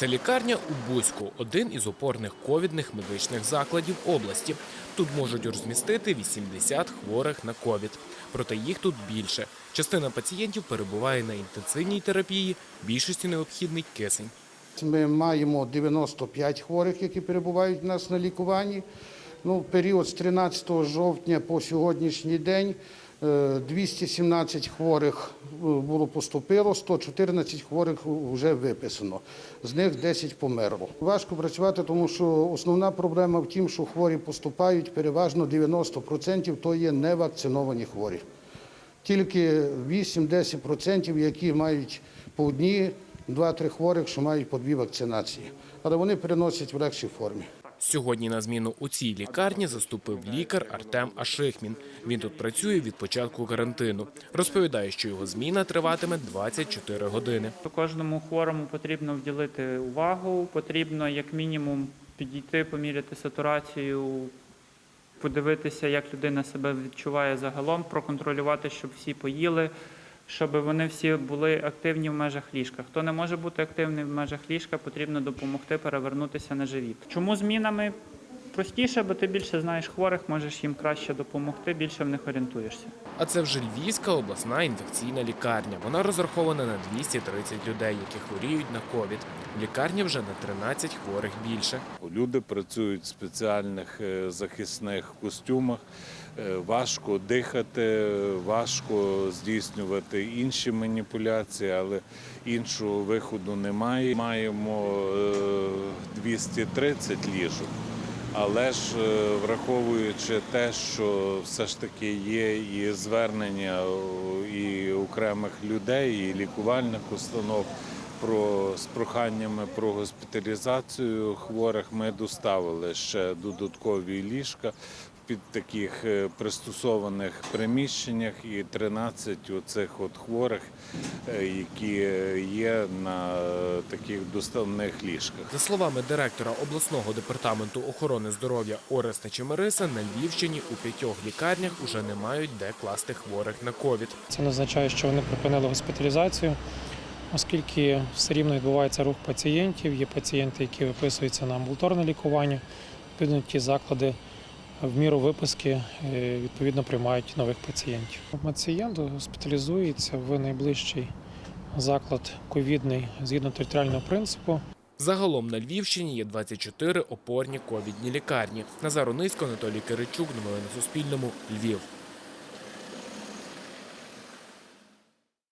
Це лікарня у Бузьку, один із опорних ковідних медичних закладів області. Тут можуть розмістити 80 хворих на ковід. Проте їх тут більше. Частина пацієнтів перебуває на інтенсивній терапії, більшості необхідний кисень. Ми маємо 95 хворих, які перебувають у нас на лікуванні. Ну, період з 13 жовтня по сьогоднішній день 217 хворих е, було поступило, 114 хворих вже виписано. З них 10 померло. Важко працювати, тому що основна проблема в тім, що хворі поступають, переважно 90% то є невакциновані хворі. Тільки 8-10%, які мають по одній, два-три хворих, що мають по дві вакцинації. Але вони переносять в легшій формі. Сьогодні на зміну у цій лікарні заступив лікар Артем Ашихмін. Він тут працює від початку карантину. Розповідає, що його зміна триватиме 24 години. Кожному хворому потрібно вділити увагу, потрібно як мінімум підійти, поміряти сатурацію, подивитися, як людина себе відчуває загалом, проконтролювати, щоб всі поїли, щоб вони всі були активні в межах ліжка. Хто не може бути активний в межах ліжка, потрібно допомогти перевернутися на живіт. Чому змінами? Простіше, бо ти більше знаєш хворих, можеш їм краще допомогти, більше в них орієнтуєшся. А це вже Львівська обласна інфекційна лікарня. Вона розрахована на 230 людей, які хворіють на ковід. В лікарні вже на 13 хворих більше. Люди працюють в спеціальних е, захисних костюмах. Е, Важко дихати, важко здійснювати інші маніпуляції, але іншого виходу немає. Маємо е, 230 ліжок. Але ж е, враховуючи те, що все ж таки є і звернення і окремих людей, і лікувальних установ про з проханнями про госпіталізацію хворих, ми доставили ще додаткові ліжка під таких е, пристосованих приміщеннях і 13 оцих от хворих, е, які є на е, таких доставних ліжках. За словами директора обласного департаменту охорони здоров'я Ореста Чемериса, на Львівщині у п'ятьох лікарнях уже не мають де класти хворих на ковід. Це не означає, що вони припинили госпіталізацію, оскільки все рівно відбувається рух пацієнтів. Є пацієнти, які виписуються на амбулаторне лікування. Відповідно, ті заклади в міру виписки е, відповідно приймають нових пацієнтів. Пацієнт госпіталізується в найближчий заклад ковідний згідно територіального принципу. Загалом на Львівщині є 24 опорні ковідні лікарні. Назар Онисько, Анатолій Киричук. Новини на Суспільному. Львів.